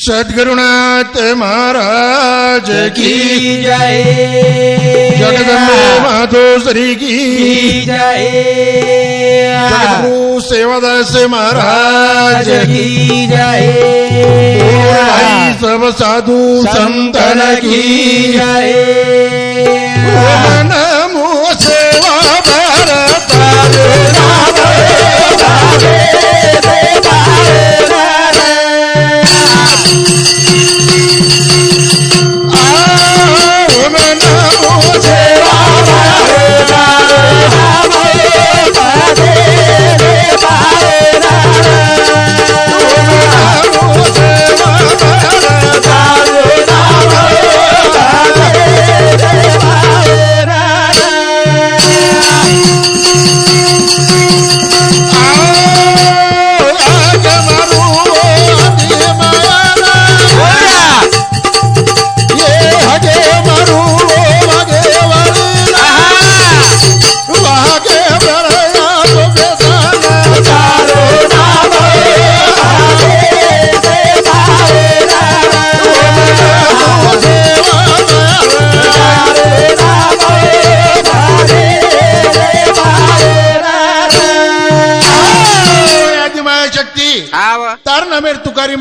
सद्गुरुनाथ महाराज की जय। जगदंबे माधो श्री की जय। जगद्गुरु सेवादास महाराज राज की जय। सब साधु संतन की जय।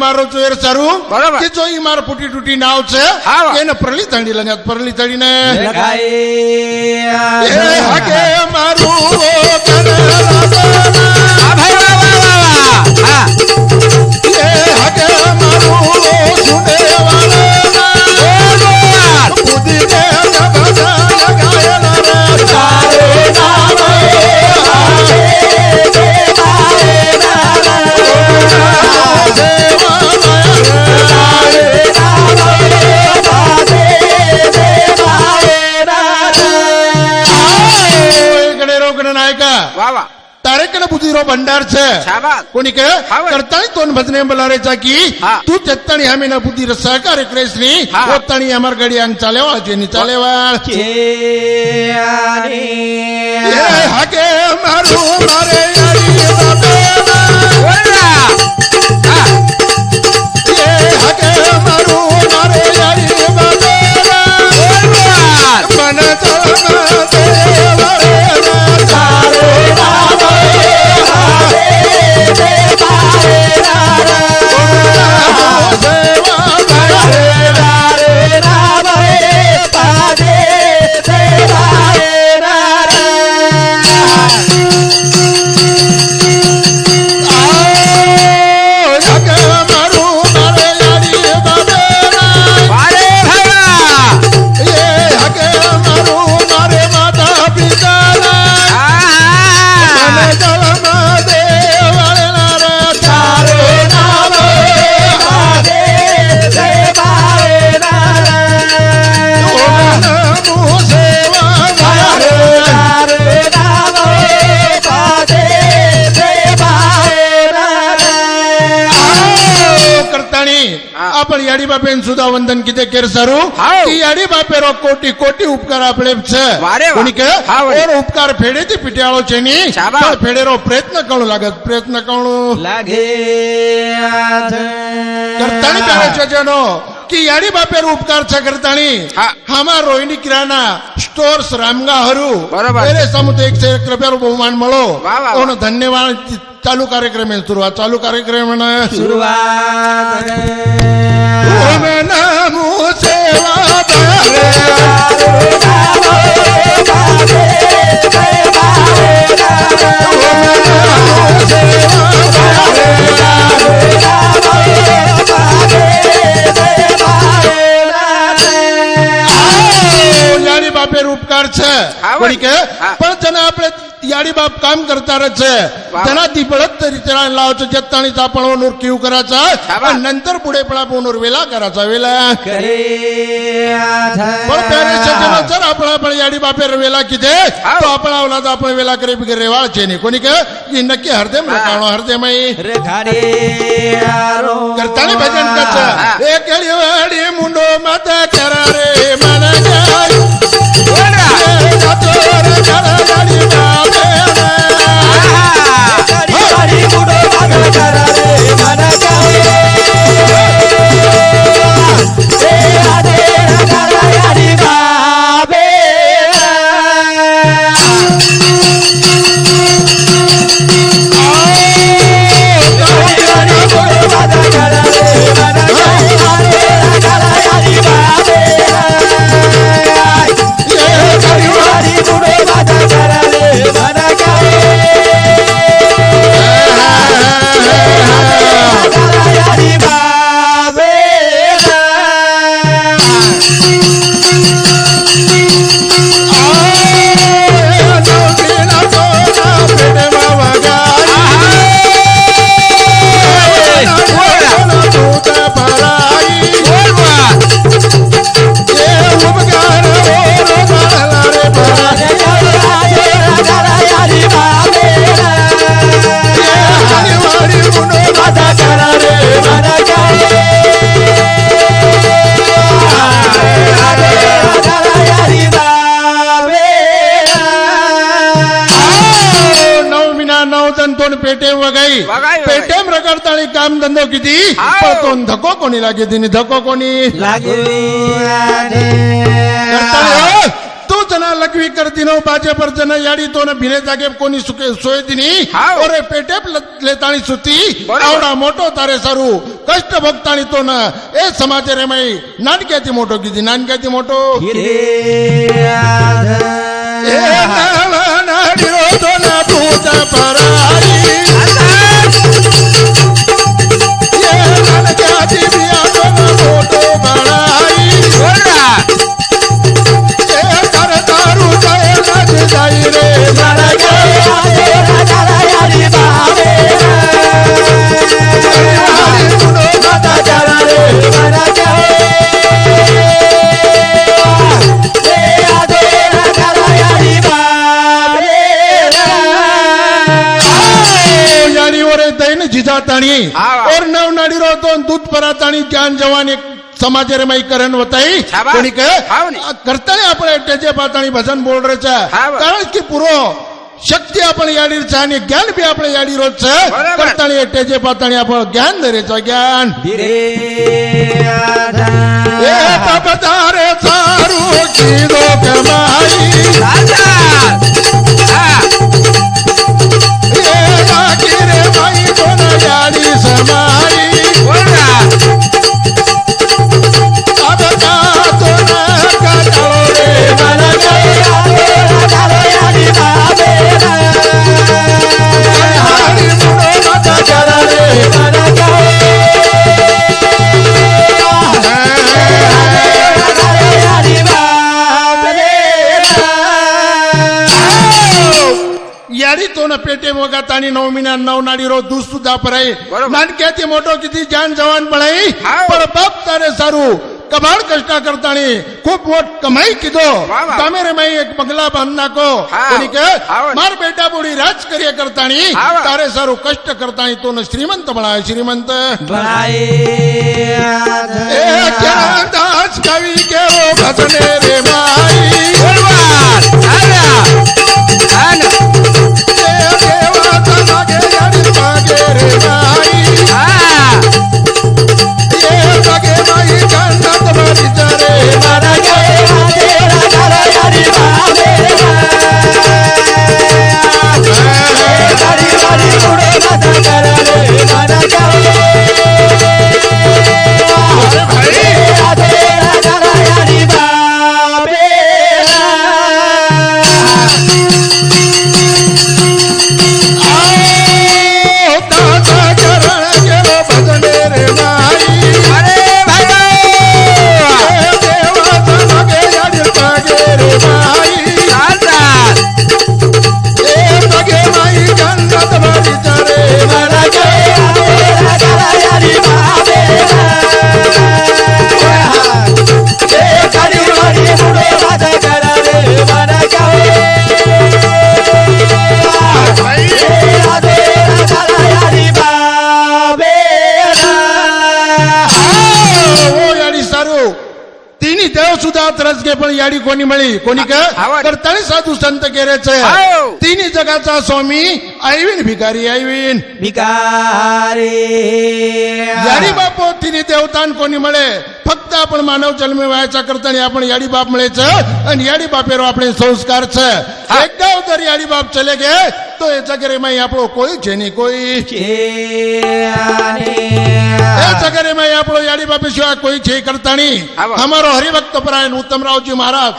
મારો ચોર સારું બરાબર. કે જોઈ મારો ફૂટી તૂટી નાવ છે એને પરલી તણી લને પરલી તણીને લગાય મારું વીરો ભંડાર છે. કોની કહે? કરતાય તોન ભજને બલારે ચાકી. તું ચત્તણી હમી ના બુદ્ધિ સહકારે ક્રેશની પોતાણી અમર ગડિયાન ચાલેવા છે ની ચાલેવા કે હાકે મારું મારે बापेन सुद्धा वंदन किती केर सरू? ती अडी बापे रो कोटी कोटी उपकार आपले उपकार फेडे ती पिट्याळो चे फेडे रो प्रयत्न करू लागत? प्रयत्न करू. लागे करता કે યાડી બાપેર ઉપકાર છે કરતાણી હા. હામાં રોહિણી કિરાના સ્ટોર્સ રામગા હરુ બરોબર. એરે સમુદ્ર એક છે કૃપયાનું બહુમાન મળો વાહ, વાહ, ઓનો ધન્યવાદ ચાલુ કાર્યક્રમ સુરુવાત ચાલુ કાર્યક્રમ શરૂઆત ઓમે નમો સેવા તારે. કોની કે પણ તને આપણે યાડી બાપ કામ કરતા રહે છે તેનાથી બળદ તરીકે લાવ છે જત્તાણી તાપણોનું ક્યુ કરાचा અને નंतर पुढे पण वेला कराचा वेला. करे पण त्याने जर आपण आपण याडी बापेर वेला किते तो आपण आवला तर आपण वेला करे बिगर रेवाळ चेने. कोणी के? की नक्की हरदेम रकाणो हरदेम रेखाडे करताने भजन करचा एक वेळी मुंडो माता करा रे मन जाय. ತೋರ ನಡಬಡಿ ಬಾಬೆ पेटे वगाई. वगाई, रगडता काम धंदो किती? हाव. धको कोणी लागे तिने धको कोणी? तू जना लघवी करती नो बाजे पर जन याडी तो न भिने जागे कोणी सुके सोय दिनी? हाव. पेटे सुती आवडा मोठो तारे सारू कष्ट भोगताळी तो न ए समाचार रे माई मोटो मोठो किती नाटक्याची मोठो તાણી હા. ઓર નવ નાડી રો તો દૂધ પરા તાણી જ્ઞાન જવાની સમાજે રે મય કરન વતાઈ શાબાશ. કોની કે હાવ ને. આ કરતાને આપણે ટેજે પાતાણી ભજન બોલ રે છે હાવ. કારણ કે પૂરો શક્તિ આપણે યાડી છે અને જ્ઞાન બી આપણે યાડી રો છે બરાબર. કરતાણી એ ટેજે પાતાણી આપણે જ્ઞાન ધરે છે જ્ઞાન એ બાપદારે સારું કીધો કે માઈ એ યારી તો ના પેટે મોગાતાની નવ મહિના નવ નાડી રો દૂધ સુધા પરાઈ બરોબર. નાનક્યાથી મોટો કીધી જાન જવાન પડાઈ હાવ. પણ બાપ તારે સારું કબાડ કષ્ટા કરતાણી ખૂબ મોટ કમાઈ કીધો વાહ, વાહ. તમે રે મય એક બંગલા બાંધ નાખો હાવ. કોની કે હાવ. માર બેટા બોડી રાજ કરીએ કરતાણી હાવ. તારે સારું કષ્ટ કરતાણી તો ને શ્રીમંત બનાવે શ્રીમંત એ જ્ઞાન દાસ કવિ કેવો ભજને રે માઈ गाडी कोणी मिळी कोणी का? तळी साधू संत केरेच. तिन्ही जगाचा स्वामी ऐवीन भिकारी ऐवीन. भिकारी. बापो बाप तिन्ही देवतान कोणी मिळे फक्त आपण मानव जन्म व्हायचा करताना आपण याडी बाप मिळायचं आणि याडी बापेवर आपले संस्कारच. एकदा जर याडी बाप चले गे તો એ જગરેમાં આપણો કોઈ નહીં કોઈ એ જગરેમાં આપણો યાડી બાપી સિવાય કોઈ છે કરતાણી. અમારો હરિભક્ત પરાયણ ઉત્તમરાવજી મહારાજ.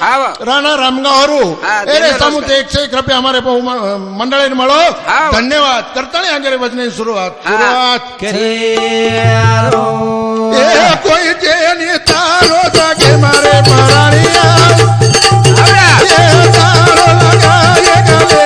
રાણા રામગાવરું હા, એરે. સમૂહ એક છે કૃપયા અમારે બહુ મંડળે મળો. ધન્યવાદ. કરતાણી આગળ વચની શરૂઆત. શરૂઆત એ કોઈ જેની તારો જાગે મારે પરાણિયા. એ તારો લગાય ગલે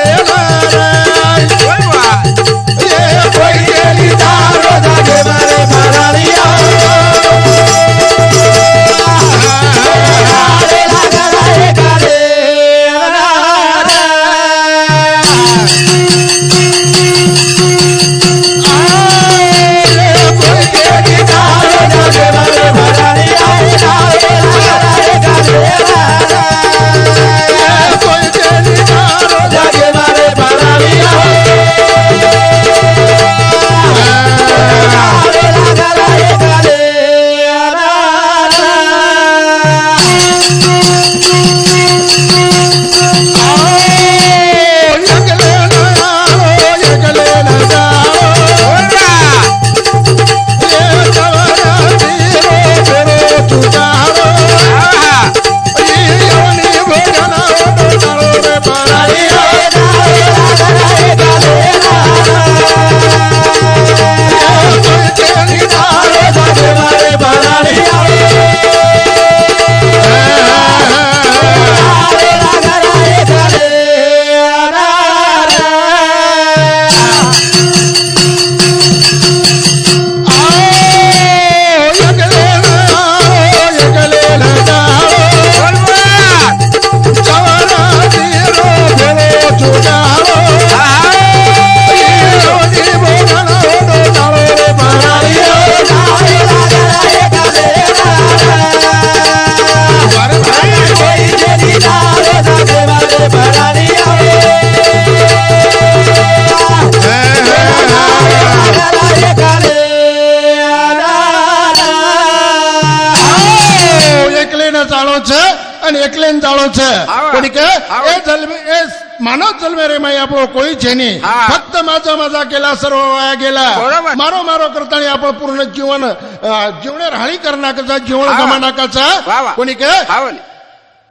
એકલેન જાળો છે આવા. કોની કે આવા. એ જન્મે એ માનવ જન્મે રે માય આપણો કોઈ છે નહીં હા. ફક્ત माझा माझा केला सर्व वाया गेला बरोबर. मारो मारो करताना आपण पूर्ण जीवन अं, जीवने राहणी कर नाकाचा जीवन आवा. गमा नाकाचा वा वा. कोणी કે हाव ने.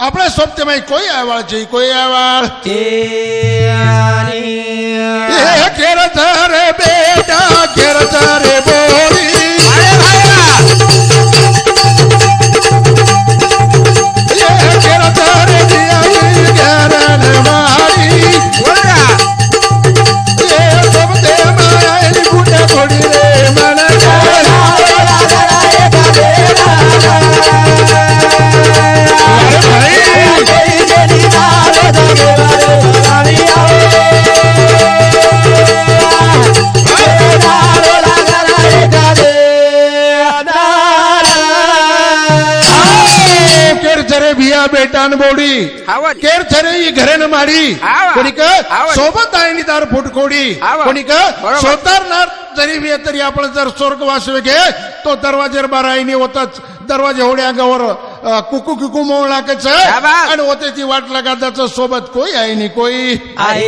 આપણે સોબતેમાં કોઈ આવાળ છે કોઈ આવાળ એ ઘેર તારે બેટા ઘેર તારે બોલી ઘેર ಕೇರ್ಚರೆ ಈ ಘರೆನ ಮಾಡಿ ಕೊನಿಕ सोबत दायनीदार फुटकोडी कोणी का? स्वतःनार जरी मी तरी आपण जर स्वर्ग स्वर्गवास घे तो दरवाजेर बारायनी होताच. दरवाजे होड्या अंगावर कुकू कुकू मोळ लागायच आणि होते ती वाट लागा लगादाच सोबत कोई आहे नी कोई? आई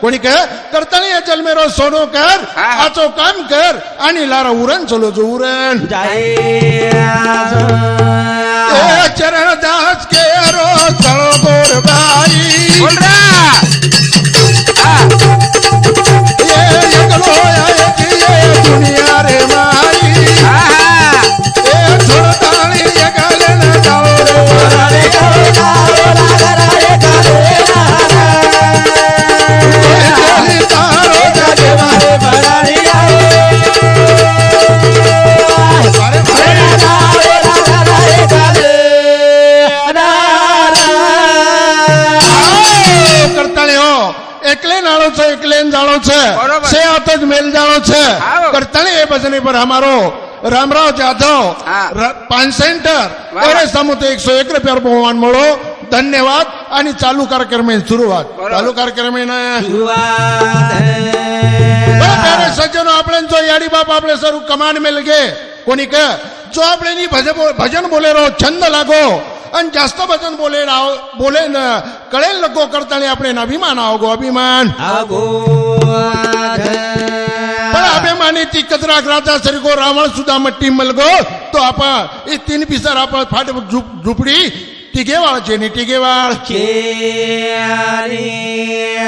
कोणी के करताळी या जन्मेरो सोनो कर. आचो काम कर आणि लारा उरण चलो जो उरण. चरण दास के रो चलो गोर बाई. दुनिया रे माई. हा, हा. છે. સેહત જ મેલજાણો છે. કરતણી એ ભજની પર અમારો રામરાવ જાધવ પાન સેન્ટર એરે સમૂહ એકસો એક રૂપિયા બહુમાન મળો. ધન્યવાદ. અને ચાલુ કાર્યક્રમ શરૂઆત. ચાલુ કાર્યક્રમ સજ્જનો આપણે જો યાડી બાપ આપણે સર કમાન્ડ મેલ ગે કોની કે જો આપણે એની ભજન બોલેરો છંદ લાગો आणि जास्त भजन बोले राव बोले न कळेल नको करताना આપણે न अभिमान आवगो अभिमान पण अभिमानी ती कचरा राजा सरगो रावण सुद्धा मट्टी मलगो तो आपण हे तीन पिसर आपण फाट झुप झुपडी टिगेवाळ जेनी टिगेवाळ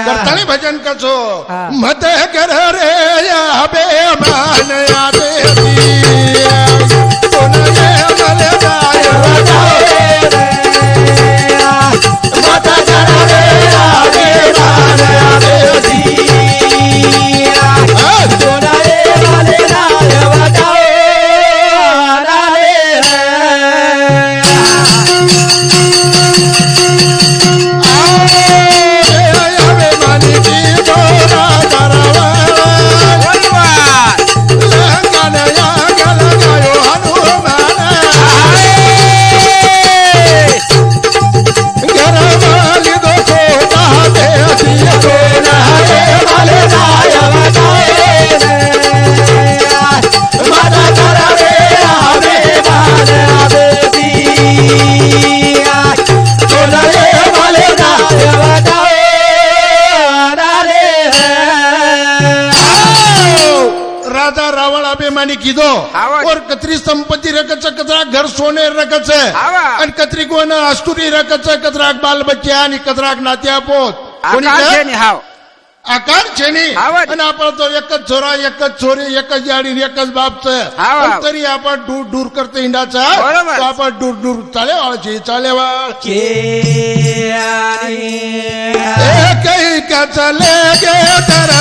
करताना भजन कसो मत कर रे या बेमान यादे कोणाले मले कीधो और कतरी संपत्ति रखच कचरा घर सोने रखच। है और कतरी को अस्तुरी रखच है बाल बच्चे कचरा नात्या पोत। आकार छेनी तो एक चोरा एक चोरी एक एक बाप तरी आप दूर दूर करते हिंडा चाहिए दूर दूर चाले वाले चाले वाले कचले गए तरह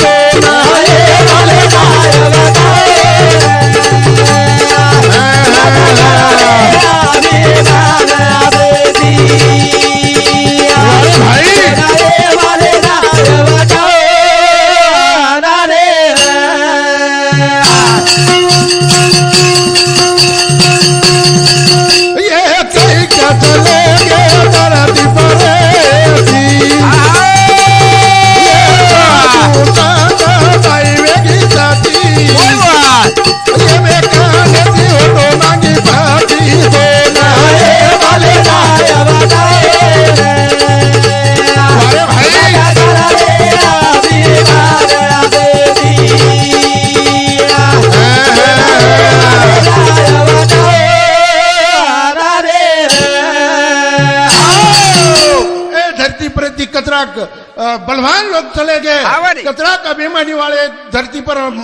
हाँ वाली। कतराक अभिमानी वाले धरती पर अम,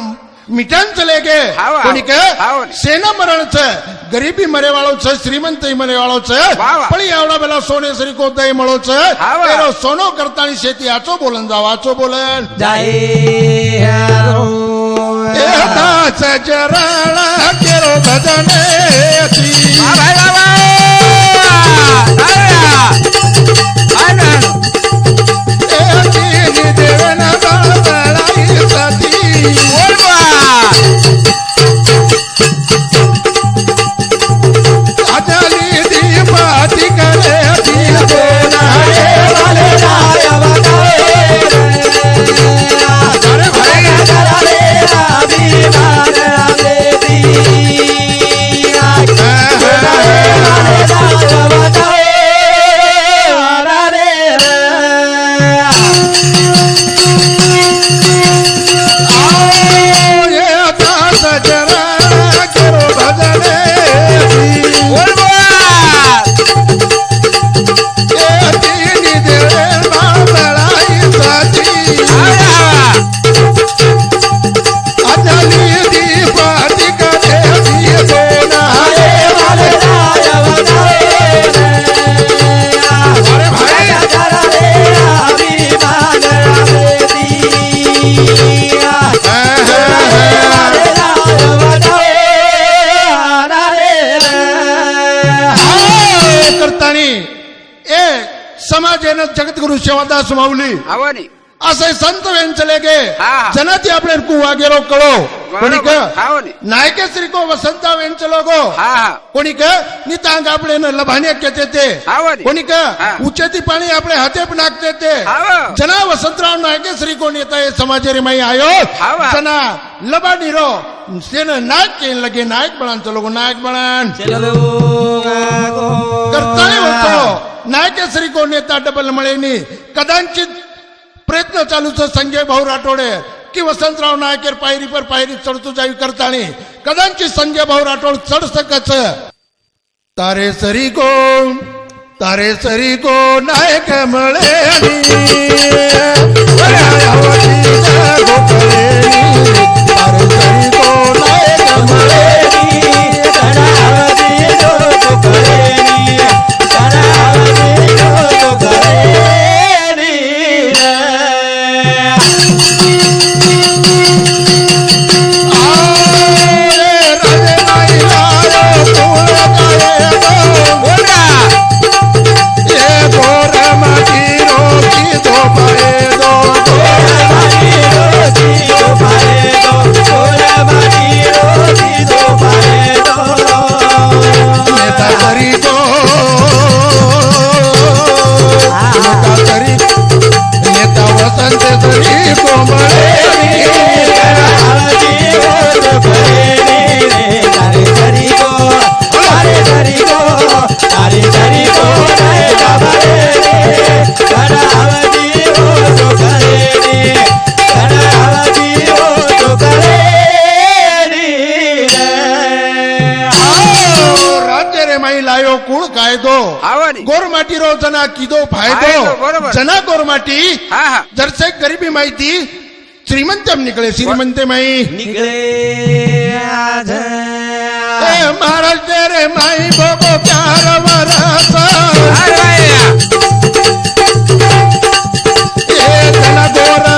मिटान चले गए हाँ वाली। कोणी के हाँ वाली। સેના મરણ છે ગરીબી મરે વાળો છે શ્રીમંત મરે વાળો છે વાહ વાહ. પણ એવડા પેલા સોને સરીકો દઈ મળો છે હા વાહ. એનો સોનો કરતાની શેતી આચો બોલન જાવ આચો બોલન એ દાસ જરાણા કેરો ભજને मानूस जेव्हा असे संत व्यांचले गे जनाती आपले कुवा गेलो कळो. कोणी क नाही श्री को वसंत व्यांचलो गो कोणी क नितांग आपले लभाने केते ते. कोणी क उच्च ती पाणी आपले हाते नागते ते. जना वसंतराव नायके श्री कोण येत आहे समाज रे माई आयो. जना लबाडी रो सेन नायक के लगे नायक बळांचं लोक नायक बळांचं करताय म्हणतो केन लगे नायक नायकेसरी कोण नेता डबल मळेनी. कदाचित प्रयत्न चालूच संजय भाऊ राठोडे की वसंतराव नायकेर पायरी पर पायरी चढतो जावी करतानी. कदाचित संजय भाऊ राठोड चढ सकच तारे सरी कोण? तारे सरी को नायक मळे कीधो फायदो तो बरोबर। जना गोरमाटी हा हा। जरसे गरिबी माहिती श्रीमंतम निकळे श्रीमंत माई। निकले महाराज तेरे माई बाबो प्यार वरसा हाँ, हाँ, हाँ। जना गोरा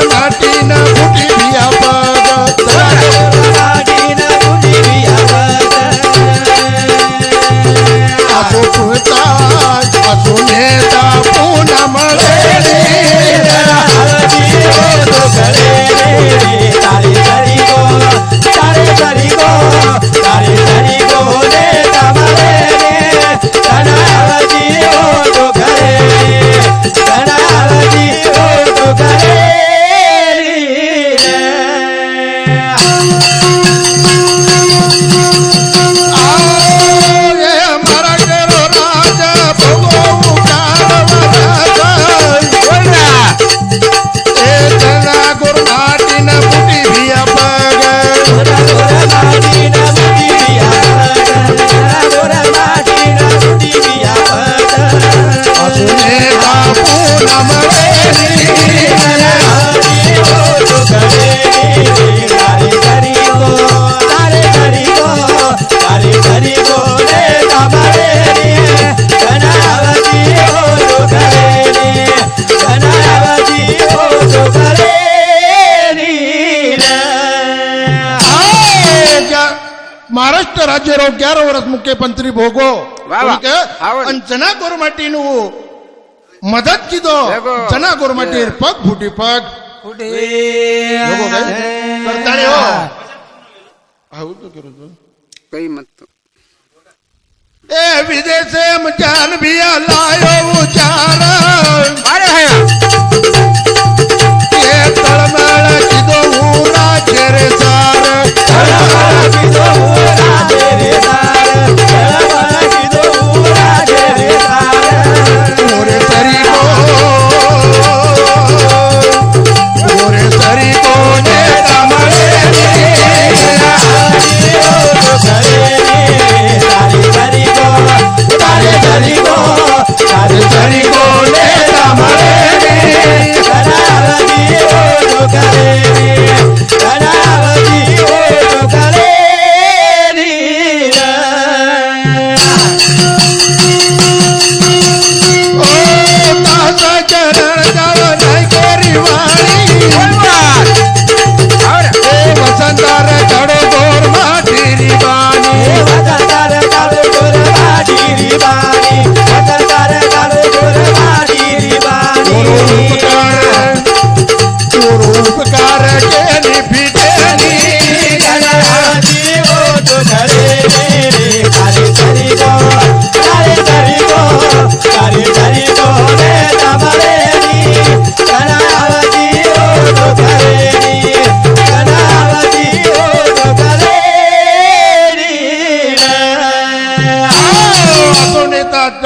એ મહારાષ્ટ્ર રાજ્યનો અગિયાર વર્ષ મુખ્યમંત્રી ભોગો વાહ, વાહ. કે આવો ને. મદદ કીધો. જના ગોરમાટી પગ ફૂટી પગ. આવું તો કરું છું. કઈ મત? એ વિદેશે જાન ભિયા લાયો ઉચાર અરે ભાઈ એ તળમળ કીધો હું રાજ્ય રે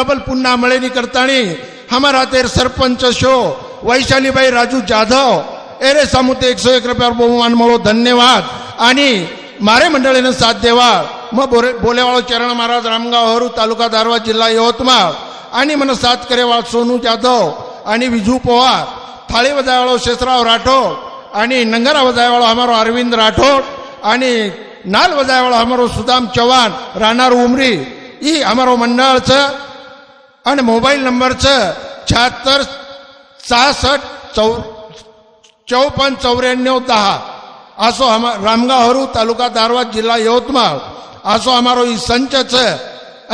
डबल पुन्हा मळणी करताणी हमारा तेर सरपंच शो वैशालीबाई राजू जाधव एरे सामुते एक सौ एक रुपयावर बहुमान मळो धन्यवाद. आणि मारे मंडळीनं साथ देवा. मग बोरे बोलेवाळ चरण महाराज रामगाव हरू तालुका दारवा जिल्हा यवतमाळ. आणि मन साथ करेवाळ सोनू जाधव आणि विजू पवार. थाळी वजावाळो शेषराव राठोड आणि नंगरा वजावाळो हमारो अरविंद राठोड आणि नाल वजावाळो हमारो सुदाम चव्हाण राहणार उमरी. ई हमारो मंडळचं आणि मोबाईल नंबरचं शहात्तर सहासष्ट चौ चौपन्न चौऱ्याण्णव दहा. असो हमा रामगाव हरू तालुका दारवाद जिल्हा यवतमाळ. असो हमारो ई संच